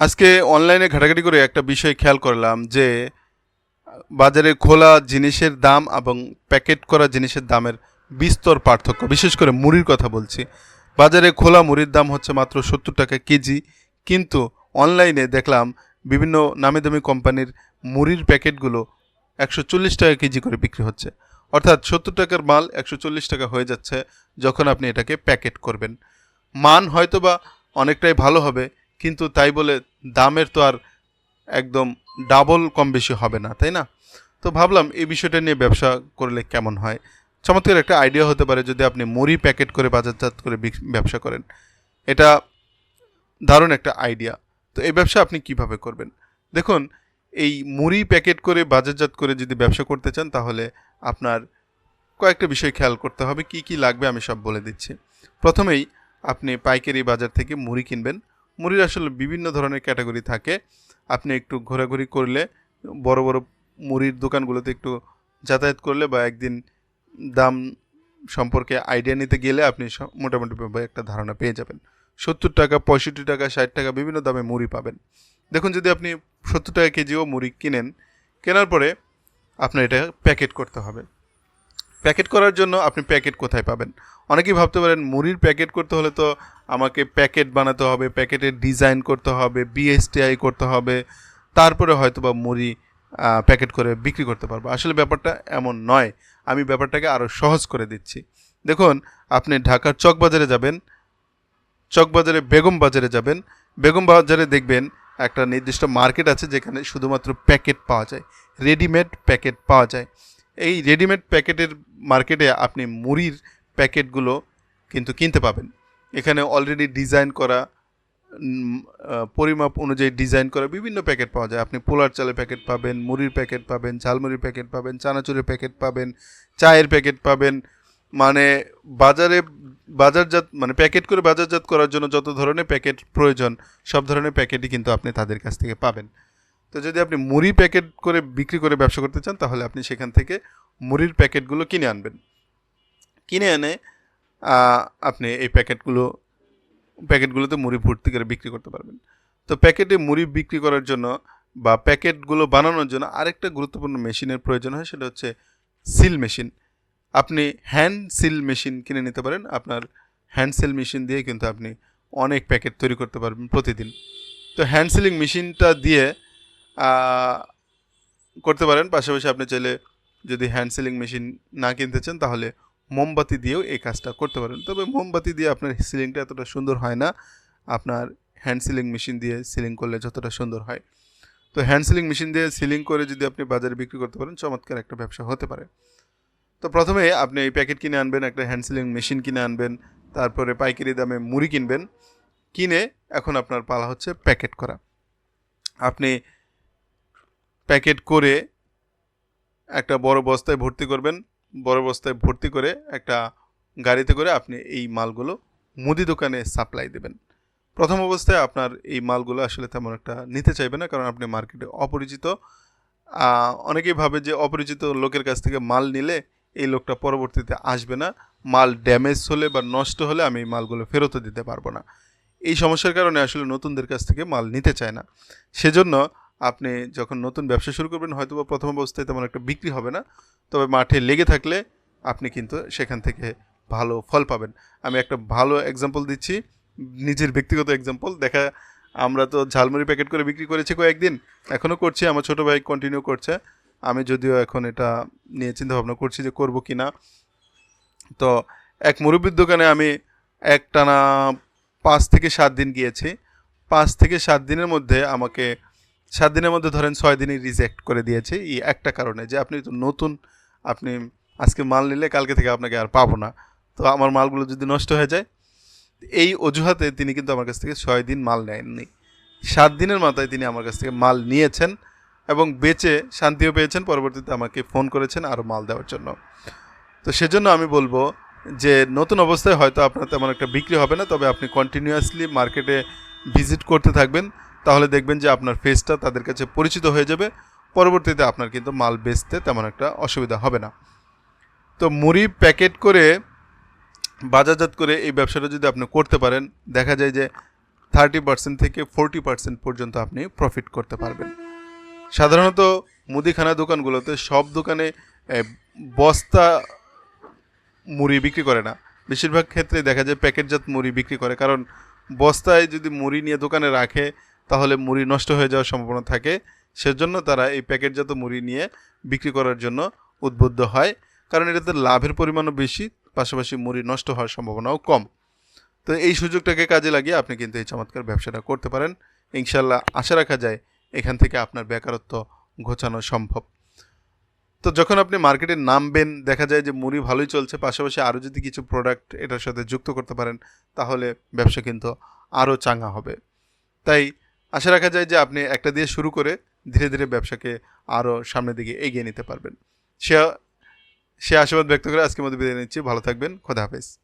আজকে অনলাইনে ঘাটাঘাটি করে একটা বিষয় খেয়াল করলাম যে, বাজারে খোলা জিনিসের দাম এবং প্যাকেট করা জিনিসের দামের বিস্তর পার্থক্য, বিশেষ করে মুড়ির কথা বলছি। বাজারে খোলা মুড়ির দাম হচ্ছে মাত্র সত্তর টাকা কেজি, কিন্তু অনলাইনে দেখলাম বিভিন্ন নামি দামি কোম্পানির মুড়ির প্যাকেটগুলো একশো চল্লিশ টাকা কেজি করে বিক্রি হচ্ছে। অর্থাৎ সত্তর টাকার মাল একশো চল্লিশ টাকা হয়ে যাচ্ছে যখন আপনি এটাকে প্যাকেট করবেন। মান হয়তোবা অনেকটাই ভালো হবে কিন্তু তাই বলে দামের তো আর একদম ডাবল কম বেশি হবে না, তাই না? তো ভাবলাম এই বিষয়টা নিয়ে ব্যবসা করলে কেমন হয়? চমৎকার একটা আইডিয়া হতে পারে যদি আপনি মুড়ি প্যাকেট করে বাজারজাত করে ব্যবসা করেন। এটা দারুণ একটা আইডিয়া তো এই ব্যবসা আপনি কীভাবে করবেন? দেখুন, এই মুড়ি প্যাকেট করে বাজারজাত করে যদি ব্যবসা করতে চান, তাহলে আপনার কয়েকটা বিষয় খেয়াল করতে হবে। কি কি লাগবে আমি সব বলে দিচ্ছি। প্রথমেই আপনি পাইকারি বাজার থেকে মুড়ি কিনবেন। মুড়ির আসলে বিভিন্ন ধরনের ক্যাটাগরি থাকে। আপনি একটু ঘোরাঘুরি করলে, বড় বড় মুড়ির দোকানগুলোতে একটু যাতায়াত করলে বা একদিন দাম সম্পর্কে আইডিয়া নিতে গেলে আপনি মোটামুটিভাবে একটা ধারণা পেয়ে যাবেন। সত্তর টাকা, পঁয়ষট্টি টাকা, ষাট টাকা বিভিন্ন দামে মুড়ি পাবেন। দেখুন, যদি আপনি সত্তর টাকা কেজিও মুড়ি কিনেন, কেনার পরে আপনার এটা প্যাকেট করতে হবে। প্যাকেট করার জন্য আপনি প্যাকেট কোথায় পাবেন? অনেকেই ভাবতে পারেন, মুড়ির প্যাকেট করতে হলে তো আমাকে প্যাকেট বানাতে হবে, প্যাকেটের ডিজাইন করতে হবে বিএসটিআই করতে হবে, তারপরে হয়তো বা মুড়ি প্যাকেট করে বিক্রি করতে পারব। আসলে ব্যাপারটা এমন নয়। আমি ব্যাপারটাকে আরও সহজ করে দিচ্ছি। দেখুন, আপনি ঢাকার চকবাজারে যাবেন, চকবাজারে বেগম বাজারে যাবেন, বেগম বাজারে দেখবেন একটা নির্দিষ্ট মার্কেট আছে যেখানে শুধুমাত্র প্যাকেট পাওয়া যায়, রেডিমেড প্যাকেট পাওয়া যায়। এই রেডিমেড প্যাকেটের মার্কেটে আপনি মুড়ির প্যাকেটগুলো কিন্তু কিনতে পাবেন। এখানে অলরেডি ডিজাইন করা পরিমাপ অনুযায়ী ডিজাইন করা বিভিন্ন প্যাকেট পাওয়া যায়। আপনি পোলার চালের প্যাকেট পাবেন, মুড়ির প্যাকেট পাবেন, ঝালমুড়ির প্যাকেট পাবেন, চানাচুরের প্যাকেট পাবেন, চায়ের প্যাকেট পাবেন। মানে বাজারে বাজারজাত মানে প্যাকেট করে বাজারজাত করার জন্য যত ধরনের প্যাকেট প্রয়োজন, সব ধরনের প্যাকেটই কিন্তু আপনি তাদের কাছ থেকে পাবেন। তো যদি আপনি মুড়ি প্যাকেট করে বিক্রি করে ব্যবসা করতে চান, তাহলে আপনি সেখান থেকে মুড়ির প্যাকেটগুলো কিনে আনবেন। কিনে এনে আপনি এই প্যাকেটগুলো, প্যাকেটগুলোতে মুড়ি ভর্তি করে বিক্রি করতে পারবেন। তো প্যাকেটে মুড়ি বিক্রি করার জন্য বা প্যাকেটগুলো বানানোর জন্য আরেকটা গুরুত্বপূর্ণ মেশিনের প্রয়োজন হয়, সেটা হচ্ছে সিল মেশিন। আপনি হ্যান্ড সিল মেশিন কিনে নিতে পারেন। আপনার হ্যান্ড সিল মেশিন দিয়ে কিন্তু আপনি অনেক প্যাকেট তৈরি করতে পারবেন প্রতিদিন। তো হ্যান্ড সিলিং মেশিনটা দিয়ে করতে পারেন। পাশাপাশি আপনি চাইলে যদি হ্যান্ড সিলিং মেশিন না কিনতে চান, তাহলে মোমবাতি দিয়েও এই কাজটা করতে পারেন। তবে মোমবাতি দিয়ে আপনার সিলিংটা এতটা সুন্দর হয় না। আপনার হ্যান্ড সিলিং মেশিন দিয়ে সিলিং করলে যতটা সুন্দর হয়। তো হ্যান্ড সিলিং মেশিন দিয়ে সিলিং করে যদি আপনি বাজারে বিক্রি করতে পারেন, চমৎকার একটা ব্যবসা হতে পারে। তো প্রথমে আপনি এই প্যাকেট কিনে আনবেন, একটা হ্যান্ড সিলিং মেশিন কিনে আনবেন, তারপরে পাইকারি দামে মুড়ি কিনবেন। কিনে এখন আপনার পালা হচ্ছে প্যাকেট করা। আপনি প্যাকেট করে একটা বড় বস্তায় ভর্তি করবেন। বড় বস্তায় ভর্তি করে একটা গাড়িতে করে আপনি এই মালগুলো মুদি দোকানে সাপ্লাই দেবেন। প্রথম অবস্থায় আপনার এই মালগুলো আসলে তেমন একটা নিতে চাইবে না, কারণ আপনি মার্কেটে অপরিচিত। অনেকেই ভাবে যে অপরিচিত লোকের কাছ থেকে মাল নিলে এই লোকটা পরবর্তীতে আসবে না। মাল ড্যামেজ হলে বা নষ্ট হলে আমি এই মালগুলো ফেরতও দিতে পারব না। এই সমস্যার কারণে আসলে নতুনদের কাছ থেকে মাল নিতে চায় না। সেজন্য আপনি যখন নতুন ব্যবসা শুরু করবেন হয়তো বা প্রথম অবস্থায় তেমন একটা বিক্রি হবে না। তবে মাঠে লেগে থাকলে আপনি কিন্তু সেখান থেকে ভালো ফল পাবেন। আমি একটা ভালো এক্সাম্পল দিচ্ছি, নিজের ব্যক্তিগত এক্সাম্পল দেখা, আমরা তো ঝালমুড়ি প্যাকেট করে বিক্রি করেছি কয়েকদিন এখনও করছি, আমার ছোটো ভাই কন্টিনিউ করছে। আমি যদিও এখন এটা নিয়ে চিন্তা ভাবনা করছি যে করব কি না তো এক মুরব্বীর দোকানে আমি এক টানা পাঁচ থেকে সাত দিন গিয়েছি। পাঁচ থেকে সাত দিনের মধ্যে আমাকে সাত দিনের মধ্যে ধরেন ছয় দিনই রিজেক্ট করে দিয়েছে। এই একটা কারণে যে আপনি তো নতুন, আপনি আজকে মাল নিলে কালকে থেকে আপনাকে আর পাবো না। তো আমার মালগুলো যদি নষ্ট হয়ে যায়, এই অজুহাতে তিনি কিন্তু আমার কাছ থেকে ছয় দিন মাল নেননি। সাত দিনের মাথায় তিনি আমার কাছ থেকে মাল নিয়েছেন এবং বেচে শান্তিও পেয়েছেন, পরবর্তীতে আমাকে ফোন করেছেন আরও মাল দেওয়ার জন্য। তো সেজন্য আমি বলব যে নতুন অবস্থায় হয়তো আপনার তেমন একটা বিক্রি হবে না, তবে আপনি কন্টিনিউয়াসলি মার্কেটে ভিজিট করতে থাকবেন। তাহলে দেখবেন যে আপনার ফেসটা তাদের কাছে পরিচিত হয়ে যাবে। পরবর্তীতে আপনার কিন্তু মাল বেচতে তেমন একটা অসুবিধা হবে না। তো মুড়ি প্যাকেট করে, বাজারজাত করে এই ব্যবসাটা যদি আপনি করতে পারেন, দেখা যায় যে থার্টি পার্সেন্ট থেকে ফোরটি পার্সেন্ট পর্যন্ত আপনি প্রফিট করতে পারবেন। সাধারণত মুদিখানা দোকানগুলোতে সব দোকানে বস্তা মুড়ি বিক্রি করে না। বেশিরভাগ ক্ষেত্রে দেখা যায় প্যাকেটজাত মুড়ি বিক্রি করে, কারণ বস্তায় যদি মুড়ি নিয়ে দোকানে রাখে তাহলে মুড়ি নষ্ট হয়ে যাওয়ার সম্ভাবনা থাকে। সেজন্য তারা এই প্যাকেটজাত মুড়ি নিয়ে বিক্রি করার জন্য উদ্বুদ্ধ হয়। কারণ এটাতে লাভের পরিমাণও বেশি, পাশাপাশি মুড়ি নষ্ট হওয়ার সম্ভাবনাও কম। তো এই সুযোগটাকে কাজে লাগিয়ে আপনি কিন্তু এই চমৎকার ব্যবসাটা করতে পারেন। ইনশাল্লাহ আশা রাখা যায় এখান থেকে আপনার বেকারত্ব ঘোচানো সম্ভব। তো যখন আপনি মার্কেটে নামবেন, দেখা যায় যে মুড়ি ভালোই চলছে, পাশাপাশি আরও যদি কিছু প্রোডাক্ট এটার সাথে যুক্ত করতে পারেন, তাহলে ব্যবসা কিন্তু আরও চাঙ্গা হবে। তাই আশা রাখা যায় যে আপনি একটা দিয়ে শুরু করে ধীরে ধীরে ব্যবসাকে আরও সামনের দিকে এগিয়ে নিতে পারবেন। সে সে আশীর্বাদ ব্যক্ত করে আজকের মধ্যে বিদায় নিচ্ছি। ভালো থাকবেন। খোদা হাফেজ।